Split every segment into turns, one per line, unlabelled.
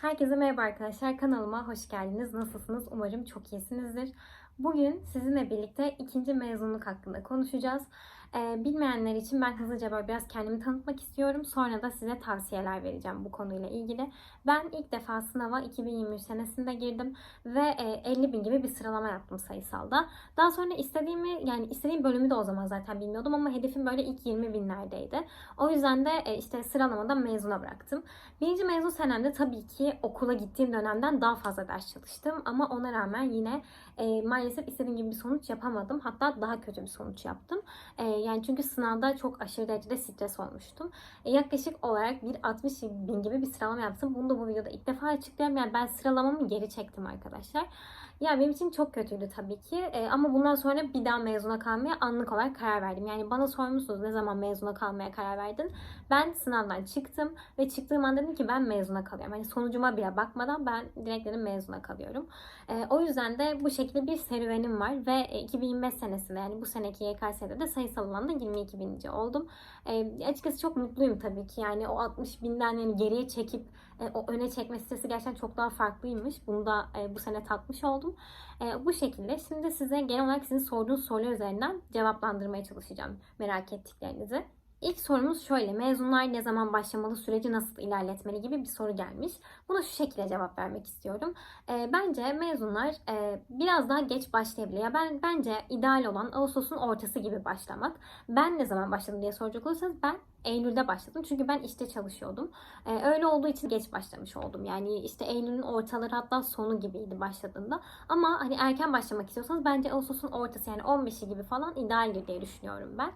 Herkese merhaba arkadaşlar. Kanalıma hoş geldiniz. Nasılsınız? Umarım çok iyisinizdir. Bugün sizinle birlikte ikinci mezunluk hakkında konuşacağız. Ee, bilmeyenler için ben hızlıca böyle biraz kendimi tanıtmak istiyorum. Sonra da size tavsiyeler vereceğim bu konuyla ilgili. Ben ilk defa sınava 2023 senesinde girdim ve e, 50 bin gibi bir sıralama yaptım sayısalda. Daha sonra istediğimi yani istediğim bölümü de o zaman zaten bilmiyordum ama hedefim böyle ilk 20 binlerdeydi. O yüzden de e, işte sıralamada mezuna bıraktım. Birinci mezun senemde tabii ki okula gittiğim dönemden daha fazla ders çalıştım ama ona rağmen yine e, maalesef istediğim gibi bir sonuç yapamadım. Hatta daha kötü bir sonuç yaptım. E, yani çünkü sınavda çok aşırı derecede stres olmuştum. E, yaklaşık olarak bir 60 bin gibi bir sıralama yaptım. Bunu da bu videoda ilk defa açıklıyorum. Yani ben sıralamamı geri çektim arkadaşlar. Ya benim için çok kötüydü tabii ki. E, ama bundan sonra bir daha mezuna kalmaya anlık olarak karar verdim. Yani bana sormuşsunuz ne zaman mezuna kalmaya karar verdin? Ben sınavdan çıktım ve çıktığım an dedim ki ben mezuna kalıyorum. Hani sonucuma bile bakmadan ben direkt dedim mezuna kalıyorum. E, o yüzden de bu şekilde bir serüvenim var ve e, 2025 senesinde yani bu seneki YKS'de de sayısal alanda 22 bininci oldum. E, açıkçası çok mutluyum tabii ki. Yani o 60 binden yani geriye çekip e, o öne çekme sitesi gerçekten çok daha farklıymış. Bunu da e, bu sene tatmış oldum. E, bu şekilde şimdi size genel olarak sizin sorduğunuz sorular üzerinden cevaplandırmaya çalışacağım merak ettiklerinizi. İlk sorumuz şöyle. Mezunlar ne zaman başlamalı, süreci nasıl ilerletmeli gibi bir soru gelmiş. Buna şu şekilde cevap vermek istiyorum. E, bence mezunlar e, biraz daha geç başlayabilir. Ya ben bence ideal olan Ağustos'un ortası gibi başlamak. Ben ne zaman başladım diye soracak olursanız ben Eylül'de başladım. Çünkü ben işte çalışıyordum. Ee, öyle olduğu için geç başlamış oldum. Yani işte Eylül'ün ortaları hatta sonu gibiydi başladığında. Ama hani erken başlamak istiyorsanız bence Ağustos'un ortası yani 15'i gibi falan idealdir diye düşünüyorum ben.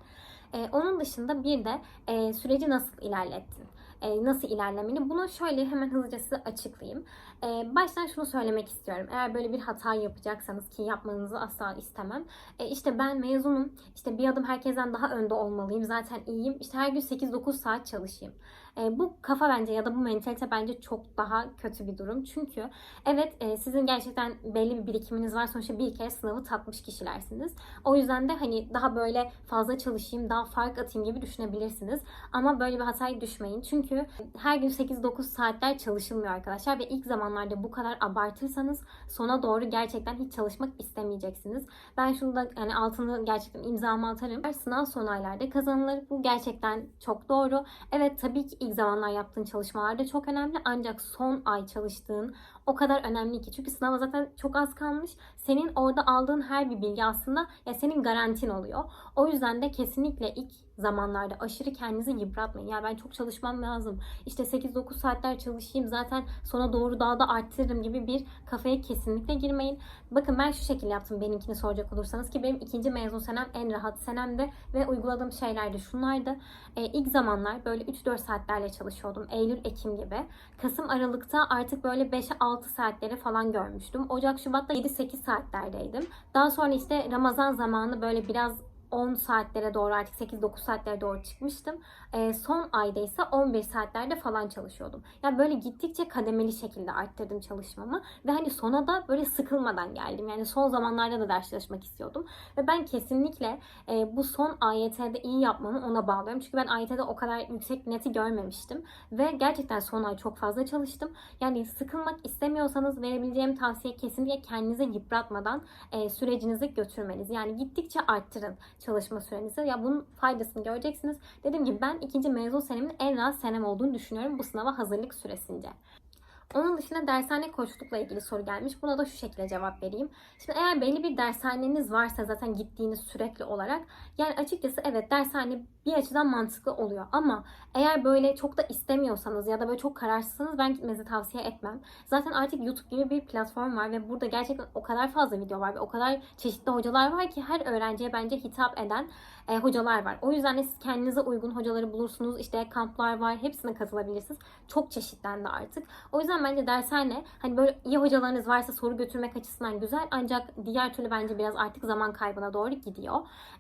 Ee, onun dışında bir de e, süreci nasıl ilerlettin? E, nasıl ilerlemeli? Bunu şöyle hemen hızlıca size açıklayayım. E, baştan şunu söylemek istiyorum. Eğer böyle bir hata yapacaksanız ki yapmanızı asla istemem. E, işte ben mezunum. İşte bir adım herkesten daha önde olmalıyım. Zaten iyiyim. İşte her gün 8-9 saat çalışayım. E, bu kafa bence ya da bu mentalite bence çok daha kötü bir durum. Çünkü evet e, sizin gerçekten belli bir birikiminiz var. Sonuçta bir kere sınavı tatmış kişilersiniz. O yüzden de hani daha böyle fazla çalışayım, daha fark atayım gibi düşünebilirsiniz. Ama böyle bir hataya düşmeyin. Çünkü her gün 8-9 saatler çalışılmıyor arkadaşlar ve ilk zamanlarda bu kadar abartırsanız sona doğru gerçekten hiç çalışmak istemeyeceksiniz. Ben şunu da yani altını gerçekten imzamı atarım. Sınav son aylarda kazanılır. Bu gerçekten çok doğru. Evet tabii ki ilk zamanlar yaptığın çalışmalar da çok önemli. Ancak son ay çalıştığın o kadar önemli ki. Çünkü sınava zaten çok az kalmış. Senin orada aldığın her bir bilgi aslında ya senin garantin oluyor. O yüzden de kesinlikle ilk zamanlarda aşırı kendinizi yıpratmayın. Ya ben çok çalışmam lazım. İşte 8-9 saatler çalışayım zaten sona doğru daha da arttırırım gibi bir kafaya kesinlikle girmeyin. Bakın ben şu şekilde yaptım benimkini soracak olursanız ki benim ikinci mezun senem en rahat senemdi ve uyguladığım şeyler de şunlardı. Ee, ilk zamanlar böyle 3-4 saatlerle çalışıyordum. Eylül, Ekim gibi. Kasım, Aralık'ta artık böyle 5-6 saatleri falan görmüştüm. Ocak, Şubat'ta 7-8 saatlerdeydim. Daha sonra işte Ramazan zamanı böyle biraz 10 saatlere doğru artık 8-9 saatlere doğru çıkmıştım. E, son ayda ise 11 saatlerde falan çalışıyordum. Yani böyle gittikçe kademeli şekilde arttırdım çalışmamı. Ve hani sona da böyle sıkılmadan geldim. Yani son zamanlarda da ders çalışmak istiyordum. Ve ben kesinlikle e, bu son AYT'de iyi yapmanı ona bağlıyorum. Çünkü ben AYT'de o kadar yüksek neti görmemiştim. Ve gerçekten son ay çok fazla çalıştım. Yani sıkılmak istemiyorsanız verebileceğim tavsiye kesinlikle kendinizi yıpratmadan e, sürecinizi götürmeniz. Yani gittikçe arttırın çalışma sürenizi. Ya bunun faydasını göreceksiniz. Dediğim gibi ben ikinci mezun senemin en rahat senem olduğunu düşünüyorum bu sınava hazırlık süresince. Onun dışında dershane koçlukla ilgili soru gelmiş. Buna da şu şekilde cevap vereyim. Şimdi eğer belli bir dershaneniz varsa zaten gittiğiniz sürekli olarak yani açıkçası evet dershane bir açıdan mantıklı oluyor. Ama eğer böyle çok da istemiyorsanız ya da böyle çok kararsızsanız ben gitmenizi tavsiye etmem. Zaten artık YouTube gibi bir platform var ve burada gerçekten o kadar fazla video var ve o kadar çeşitli hocalar var ki her öğrenciye bence hitap eden e, hocalar var. O yüzden de siz kendinize uygun hocaları bulursunuz. İşte kamplar var. Hepsine katılabilirsiniz. Çok çeşitlendi artık. O yüzden bence dershane hani böyle iyi hocalarınız varsa soru götürmek açısından güzel. Ancak diğer türlü bence biraz artık zaman kaybına doğru gidiyor.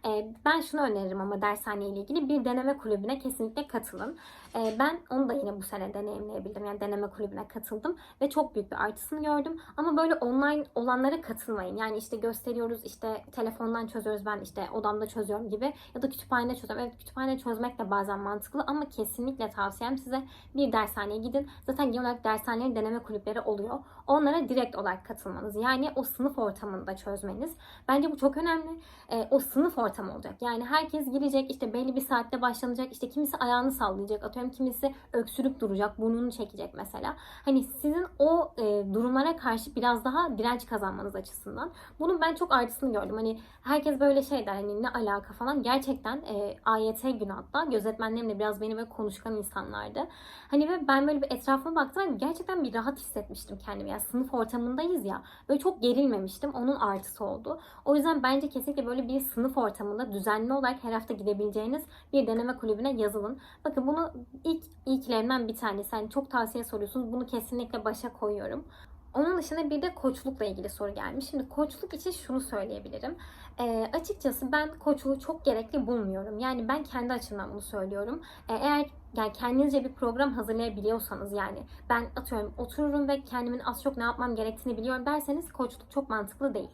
E, ben şunu öneririm ama dershane ile ilgili bir deneme kulübüne kesinlikle katılın. E, ben onu da yine bu sene deneyimleyebildim. Yani deneme kulübüne katıldım ve çok büyük bir artısını gördüm. Ama böyle online olanlara katılmayın. Yani işte gösteriyoruz işte telefondan çözüyoruz ben işte odamda çözüyorum gibi ya da kütüphanede çözüyorum. Evet kütüphanede çözmek de bazen mantıklı ama kesinlikle tavsiyem size bir dershaneye gidin. Zaten genel olarak dershanelerin deneme kulüpleri oluyor. Onlara direkt olarak katılmanız. Yani o sınıf ortamında çözmeniz. Bence bu çok önemli. E, o sınıf ortamı olacak. Yani herkes girecek işte belli bir saatte başlanacak. İşte kimisi ayağını sallayacak. Atıyorum kimisi öksürük duracak. Burnunu çekecek mesela. Hani sizin o e, durumlara karşı biraz daha direnç kazanmanız açısından. Bunun ben çok artısını gördüm. Hani herkes böyle şey der hani ne alaka falan. Gerçekten e, AYT günü hatta gözetmenlerim de biraz beni böyle konuşkan insanlardı. Hani ve ben böyle bir etrafıma baktım ve gerçekten bir rahat hissetmiştim kendimi. Yani sınıf ortamındayız ya. Böyle çok gerilmemiştim. Onun artısı oldu. O yüzden bence kesinlikle böyle bir sınıf ortamında düzenli olarak her hafta gidebileceğiniz bir deneme kulübüne yazılın. Bakın bunu ilk ilkilerinden bir tanesi. Yani çok tavsiye soruyorsunuz. Bunu kesinlikle başa koyuyorum. Onun dışında bir de koçlukla ilgili soru gelmiş. Şimdi koçluk için şunu söyleyebilirim. Ee, açıkçası ben koçluğu çok gerekli bulmuyorum. Yani ben kendi açımdan bunu söylüyorum. Ee, eğer yani kendinizce bir program hazırlayabiliyorsanız yani ben atıyorum otururum ve kendimin az çok ne yapmam gerektiğini biliyorum derseniz koçluk çok mantıklı değil.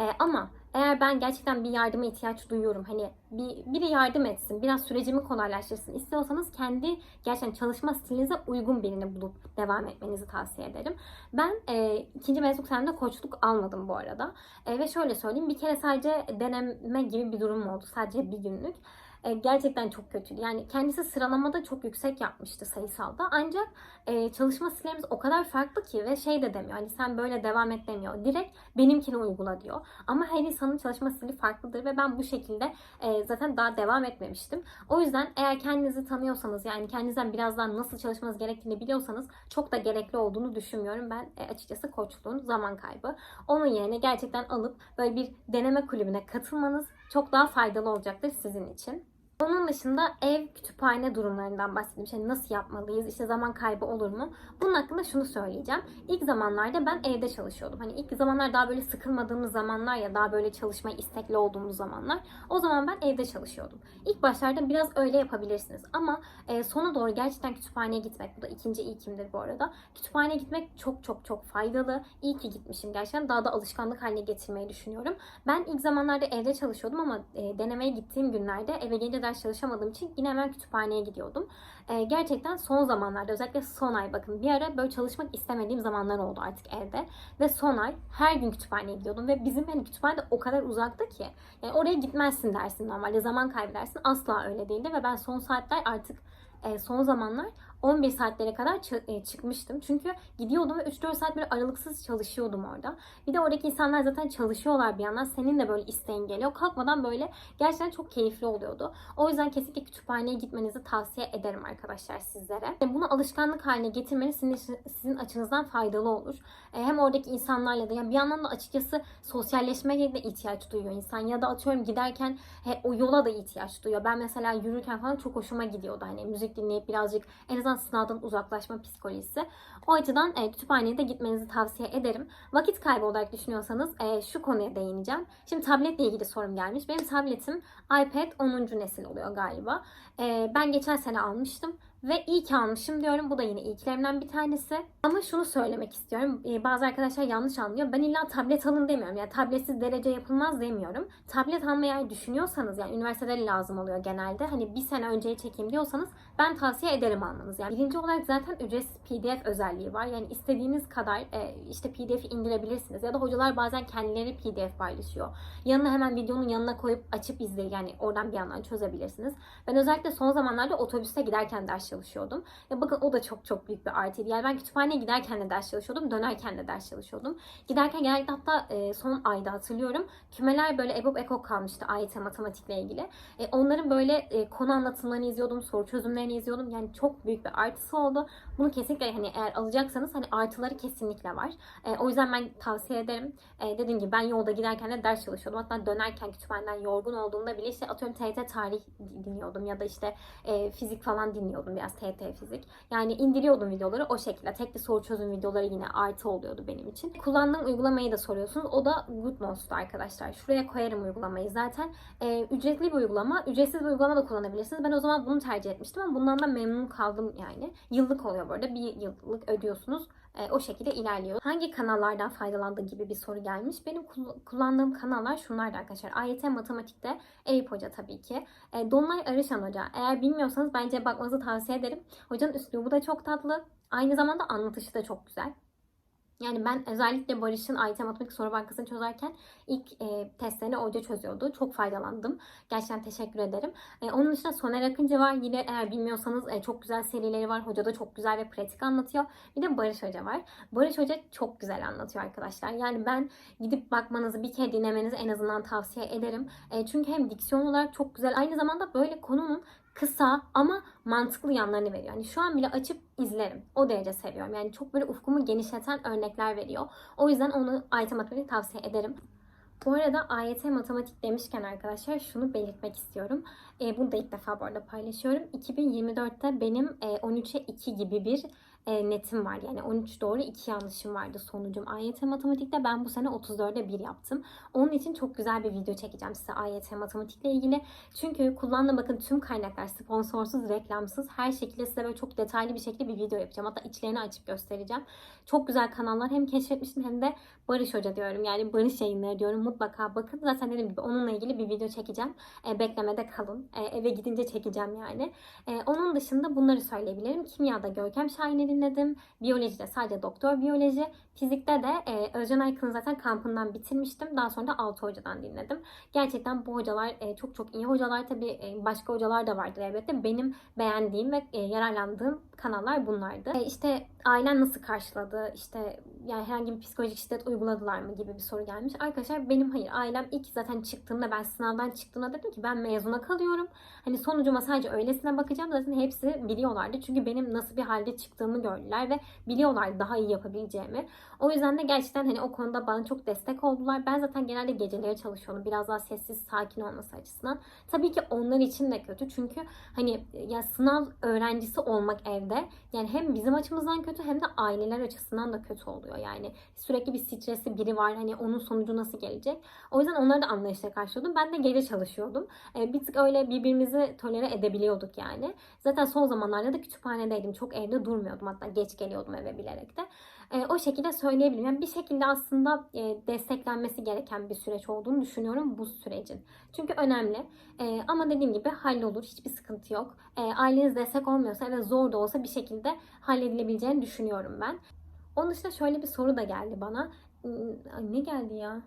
Ee, ama eğer ben gerçekten bir yardıma ihtiyaç duyuyorum hani bir, biri yardım etsin biraz sürecimi kolaylaştırsın istiyorsanız kendi gerçekten çalışma stilinize uygun birini bulup devam etmenizi tavsiye ederim. Ben e, ikinci mezunluk senemde koçluk almadım bu arada E, ve şöyle söyleyeyim bir kere sadece deneme gibi bir durum oldu sadece bir günlük. E, gerçekten çok kötüydü. Yani kendisi sıralamada çok yüksek yapmıştı sayısalda. Ancak e, çalışma stillerimiz o kadar farklı ki ve şey de demiyor. Hani sen böyle devam et demiyor. Direkt benimkini uygula diyor. Ama her insanın çalışma stili farklıdır ve ben bu şekilde e, zaten daha devam etmemiştim. O yüzden eğer kendinizi tanıyorsanız yani kendinizden biraz daha nasıl çalışmanız gerektiğini biliyorsanız çok da gerekli olduğunu düşünmüyorum. Ben e, açıkçası koçluğun zaman kaybı. Onun yerine gerçekten alıp böyle bir deneme kulübüne katılmanız çok daha faydalı olacaktır sizin için. Onun dışında ev kütüphane durumlarından bahsettim. Şey nasıl yapmalıyız? İşte zaman kaybı olur mu? Bunun hakkında şunu söyleyeceğim. İlk zamanlarda ben evde çalışıyordum. Hani ilk zamanlar daha böyle sıkılmadığımız zamanlar ya daha böyle çalışmaya istekli olduğumuz zamanlar. O zaman ben evde çalışıyordum. İlk başlarda biraz öyle yapabilirsiniz. Ama e, sona doğru gerçekten kütüphaneye gitmek. Bu da ikinci ilkimdir bu arada. Kütüphaneye gitmek çok çok çok faydalı. İyi ki gitmişim gerçekten. Daha da alışkanlık haline getirmeyi düşünüyorum. Ben ilk zamanlarda evde çalışıyordum ama e, denemeye gittiğim günlerde eve gelince ders çalışamadığım için yine hemen kütüphaneye gidiyordum. Ee, gerçekten son zamanlarda özellikle son ay bakın bir ara böyle çalışmak istemediğim zamanlar oldu artık evde. Ve son ay her gün kütüphaneye gidiyordum ve bizim yani kütüphane de o kadar uzakta ki. Yani oraya gitmezsin dersin normalde zaman kaybedersin. Asla öyle değildi ve ben son saatler artık e, son zamanlar 11 saatlere kadar e, çıkmıştım. Çünkü gidiyordum ve 3-4 saat böyle aralıksız çalışıyordum orada. Bir de oradaki insanlar zaten çalışıyorlar bir yandan. Senin de böyle isteğin geliyor. Kalkmadan böyle gerçekten çok keyifli oluyordu. O yüzden kesinlikle kütüphaneye gitmenizi tavsiye ederim arkadaşlar sizlere. Yani Bunu alışkanlık haline getirmeniz sizin, sizin açınızdan faydalı olur. E, hem oradaki insanlarla da yani bir yandan da açıkçası sosyalleşmeye de ihtiyaç duyuyor insan. Ya da atıyorum giderken he, o yola da ihtiyaç duyuyor. Ben mesela yürürken falan çok hoşuma gidiyordu. Hani müzik dinleyip birazcık en azından sınavdan uzaklaşma psikolojisi. O açıdan e, kütüphaneye de gitmenizi tavsiye ederim. Vakit kaybı olarak düşünüyorsanız e, şu konuya değineceğim. Şimdi tabletle ilgili sorum gelmiş. Benim tabletim iPad 10. nesil oluyor galiba. E, ben geçen sene almıştım. Ve iyi ki almışım diyorum. Bu da yine ilklerimden bir tanesi. Ama şunu söylemek istiyorum. Ee, bazı arkadaşlar yanlış anlıyor. Ben illa tablet alın demiyorum. Yani tabletsiz derece yapılmaz demiyorum. Tablet almayı eğer düşünüyorsanız yani üniversitede lazım oluyor genelde. Hani bir sene önceye çekeyim diyorsanız ben tavsiye ederim almanız. Yani birinci olarak zaten ücretsiz PDF özelliği var. Yani istediğiniz kadar e, işte PDF'i indirebilirsiniz. Ya da hocalar bazen kendileri PDF paylaşıyor. Yanına hemen videonun yanına koyup açıp izleyin. Yani oradan bir yandan çözebilirsiniz. Ben özellikle son zamanlarda otobüste giderken ders çalışıyordum. Ya bakın o da çok çok büyük bir artıydı. Yani ben kütüphaneye giderken de ders çalışıyordum. Dönerken de ders çalışıyordum. Giderken genellikle hatta e, son ayda hatırlıyorum. Kümeler böyle EBOB EKOK kalmıştı AYT matematikle ilgili. E, onların böyle e, konu anlatımlarını izliyordum. Soru çözümlerini izliyordum. Yani çok büyük bir artısı oldu. Bunu kesinlikle hani eğer alacaksanız hani artıları kesinlikle var. E, o yüzden ben tavsiye ederim. E, dediğim gibi ben yolda giderken de ders çalışıyordum. Hatta dönerken kütüphaneden yorgun olduğumda bile işte atıyorum TRT tarih dinliyordum ya da işte e, fizik falan dinliyordum biraz TYT fizik. Yani indiriyordum videoları o şekilde. Tekli soru çözüm videoları yine artı oluyordu benim için. Kullandığım uygulamayı da soruyorsunuz. O da GoodNotes'tu arkadaşlar. Şuraya koyarım uygulamayı zaten. Ee, ücretli bir uygulama. Ücretsiz bir uygulama da kullanabilirsiniz. Ben o zaman bunu tercih etmiştim ama bundan da memnun kaldım yani. Yıllık oluyor bu arada. Bir yıllık ödüyorsunuz. Ee, o şekilde ilerliyor. Hangi kanallardan faydalandığı gibi bir soru gelmiş. Benim kul- kullandığım kanallar şunlardı arkadaşlar. AYT Matematik'te Eyüp Hoca tabii ki. E, Dolunay Arışan Hoca. Eğer bilmiyorsanız bence bakmanızı tavsiye ederim. Hocanın üslubu da çok tatlı. Aynı zamanda anlatışı da çok güzel. Yani ben özellikle Barış'ın AYT Matematik Soru Bankası'nı çözerken ilk e, testlerini hoca çözüyordu. Çok faydalandım. Gerçekten teşekkür ederim. E, onun dışında Soner Akıncı var. Yine eğer bilmiyorsanız e, çok güzel serileri var. Hoca da çok güzel ve pratik anlatıyor. Bir de Barış Hoca var. Barış Hoca çok güzel anlatıyor arkadaşlar. Yani ben gidip bakmanızı bir kere dinlemenizi en azından tavsiye ederim. E, çünkü hem diksiyon olarak çok güzel. Aynı zamanda böyle konunun kısa ama mantıklı yanlarını veriyor. Yani şu an bile açıp izlerim. O derece seviyorum. Yani çok böyle ufkumu genişleten örnekler veriyor. O yüzden onu AYT Matematik tavsiye ederim. Bu arada AYT Matematik demişken arkadaşlar şunu belirtmek istiyorum. E, bunu da ilk defa bu arada paylaşıyorum. 2024'te benim e, 13'e 2 gibi bir e, netim var. Yani 13 doğru 2 yanlışım vardı sonucum. AYT Matematik'te ben bu sene 34'e 1 yaptım. Onun için çok güzel bir video çekeceğim size AYT Matematik'le ilgili. Çünkü kullandığım bakın tüm kaynaklar sponsorsuz, reklamsız her şekilde size böyle çok detaylı bir şekilde bir video yapacağım. Hatta içlerini açıp göstereceğim. Çok güzel kanallar hem keşfetmiştim hem de Barış Hoca diyorum. Yani Barış yayınları diyorum. Mutlaka bakın. Zaten dediğim gibi onunla ilgili bir video çekeceğim. E, beklemede kalın. E, eve gidince çekeceğim yani. E, onun dışında bunları söyleyebilirim. Kimyada Görkem Şahin'i dinledim. Biyolojide sadece doktor biyoloji. Fizikte de e, Özcan Aykın'ın zaten kampından bitirmiştim. Daha sonra da Altı Hoca'dan dinledim. Gerçekten bu hocalar e, çok çok iyi hocalar. Tabii e, başka hocalar da vardır elbette. Benim beğendiğim ve e, yararlandığım kanallar bunlardı. E, işte ailen nasıl karşıladı? İşte yani herhangi bir psikolojik şiddet uyguladılar mı gibi bir soru gelmiş. Arkadaşlar benim hayır ailem ilk zaten çıktığımda ben sınavdan çıktığımda dedim ki ben mezuna kalıyorum. Hani sonucuma sadece öylesine bakacağım. Zaten hepsi biliyorlardı. Çünkü benim nasıl bir halde çıktığımı gördüler ve biliyorlar daha iyi yapabileceğimi. O yüzden de gerçekten hani o konuda bana çok destek oldular. Ben zaten genelde geceleri çalışıyorum. Biraz daha sessiz, sakin olması açısından. Tabii ki onlar için de kötü. Çünkü hani ya sınav öğrencisi olmak evde yani hem bizim açımızdan kötü hem de aileler açısından da kötü oluyor. Yani sürekli bir stresi biri var. Hani onun sonucu nasıl gelecek? O yüzden onları da anlayışla karşılıyordum. Ben de gece çalışıyordum. Ee, bir tık öyle birbirimizi tolere edebiliyorduk yani. Zaten son zamanlarda da kütüphanedeydim. Çok evde durmuyordum. Hatta geç geliyordum eve bilerek de. Ee, o şekilde söyleyebilirim. Yani bir şekilde aslında e, desteklenmesi gereken bir süreç olduğunu düşünüyorum bu sürecin. Çünkü önemli. Ee, ama dediğim gibi hallolur. Hiçbir sıkıntı yok. Ee, aileniz destek olmuyorsa ve zor da olsa bir şekilde halledilebileceğini düşünüyorum ben. Onun dışında şöyle bir soru da geldi bana. Ne geldi ya?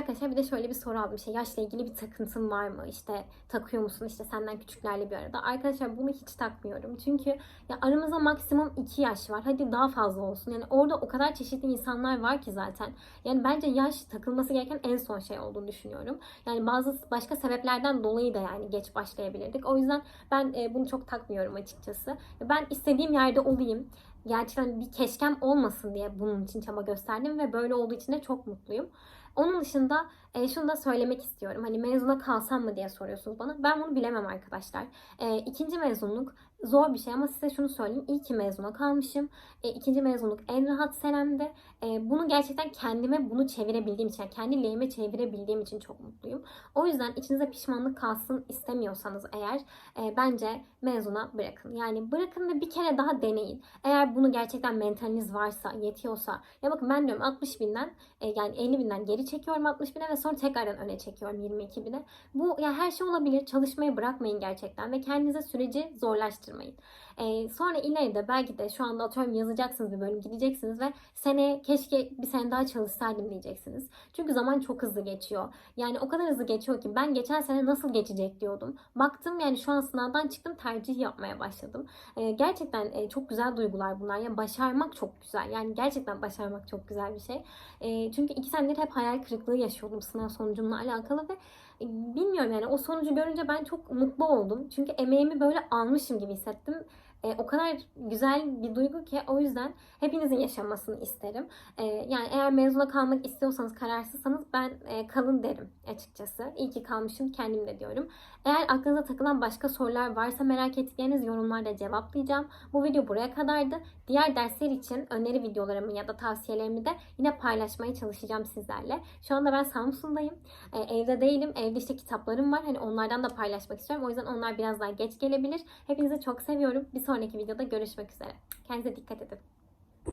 Arkadaşlar bir de şöyle bir soru aldım. İşte yaşla ilgili bir takıntın var mı? İşte takıyor musun işte senden küçüklerle bir arada? Arkadaşlar bunu hiç takmıyorum. Çünkü ya aramızda maksimum 2 yaş var. Hadi daha fazla olsun. Yani orada o kadar çeşitli insanlar var ki zaten. Yani bence yaş takılması gereken en son şey olduğunu düşünüyorum. Yani bazı başka sebeplerden dolayı da yani geç başlayabilirdik. O yüzden ben e, bunu çok takmıyorum açıkçası. Ben istediğim yerde olayım gerçekten bir keşkem olmasın diye bunun için çaba gösterdim ve böyle olduğu için de çok mutluyum. Onun dışında e, şunu da söylemek istiyorum. Hani mezuna kalsam mı diye soruyorsunuz bana. Ben bunu bilemem arkadaşlar. E, ikinci mezunluk zor bir şey ama size şunu söyleyeyim. İyi ki mezuna kalmışım. E, ikinci mezunluk en rahat senemde. E, bunu gerçekten kendime bunu çevirebildiğim için, yani kendi lehime çevirebildiğim için çok mutluyum. O yüzden içinize pişmanlık kalsın istemiyorsanız eğer e, bence mezuna bırakın. Yani bırakın ve bir kere daha deneyin. Eğer bunu gerçekten mentaliniz varsa, yetiyorsa. Ya bakın ben diyorum 60 binden e, yani 50 binden geri çekiyorum 60 bine ve sonra tekrardan öne çekiyorum 22 bine. Bu ya her şey olabilir. Çalışmayı bırakmayın gerçekten ve kendinize süreci zorlaştırmayın. Ee, sonra ileride belki de şu anda atıyorum yazacaksınız bir bölüm gideceksiniz ve seneye keşke bir sene daha çalışsaydım diyeceksiniz. Çünkü zaman çok hızlı geçiyor. Yani o kadar hızlı geçiyor ki ben geçen sene nasıl geçecek diyordum. Baktım yani şu an sınavdan çıktım tercih yapmaya başladım. Ee, gerçekten e, çok güzel duygular bunlar. Yani başarmak çok güzel. Yani gerçekten başarmak çok güzel bir şey. E, çünkü iki senedir hep hayal kırıklığı yaşıyordum sınav sonucumla alakalı ve bilmiyorum yani o sonucu görünce ben çok mutlu oldum. Çünkü emeğimi böyle almışım gibi hissettim. E, o kadar güzel bir duygu ki o yüzden hepinizin yaşamasını isterim. E, yani eğer mezuna kalmak istiyorsanız, kararsızsanız ben e, kalın derim açıkçası. İyi ki kalmışım kendim de diyorum. Eğer aklınıza takılan başka sorular varsa merak ettikleriniz yorumlarda cevaplayacağım. Bu video buraya kadardı. Diğer dersler için öneri videolarımı ya da tavsiyelerimi de yine paylaşmaya çalışacağım sizlerle. Şu anda ben Samsun'dayım. E, evde değilim. Evde işte kitaplarım var. Hani onlardan da paylaşmak istiyorum. O yüzden onlar biraz daha geç gelebilir. Hepinizi çok seviyorum. Bir sonraki videoda görüşmek üzere. Kendinize dikkat edin.